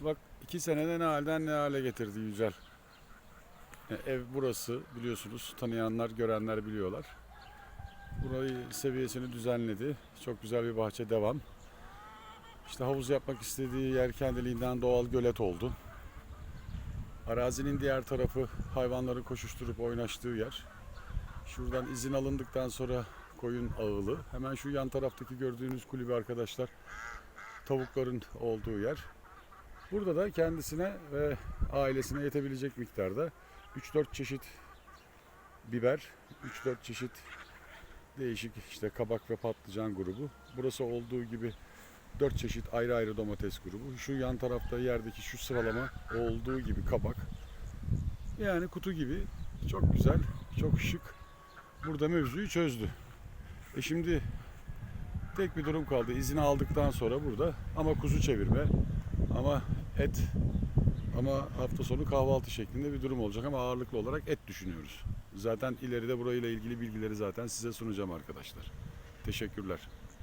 Bak iki senede ne halden ne hale getirdi Yücel. E, Ev burası biliyorsunuz. Tanıyanlar, görenler biliyorlar. Burayı seviyesini düzenledi. Çok güzel bir bahçe devam. İşte havuz yapmak istediği yer kendiliğinden doğal gölet oldu. Arazinin diğer tarafı hayvanların koşuşturup oynaştığı yer. Şuradan izin alındıktan sonra koyun ağılı. Hemen şu yan taraftaki gördüğünüz kulübe arkadaşlar tavukların olduğu yer. Burada da kendisine ve ailesine yetebilecek miktarda 3-4 çeşit biber, 3-4 çeşit değişik işte kabak ve patlıcan grubu. Burası olduğu gibi 4 çeşit ayrı ayrı domates grubu. Şu yan tarafta yerdeki şu sıralama olduğu gibi kabak. Yani kutu gibi çok güzel, çok şık. Burada mevzuyu çözdü. E şimdi tek bir durum kaldı. İzini aldıktan sonra burada ama kuzu çevirme ama et ama hafta sonu kahvaltı şeklinde bir durum olacak ama ağırlıklı olarak et düşünüyoruz. Zaten ileride burayla ilgili bilgileri zaten size sunacağım arkadaşlar. Teşekkürler.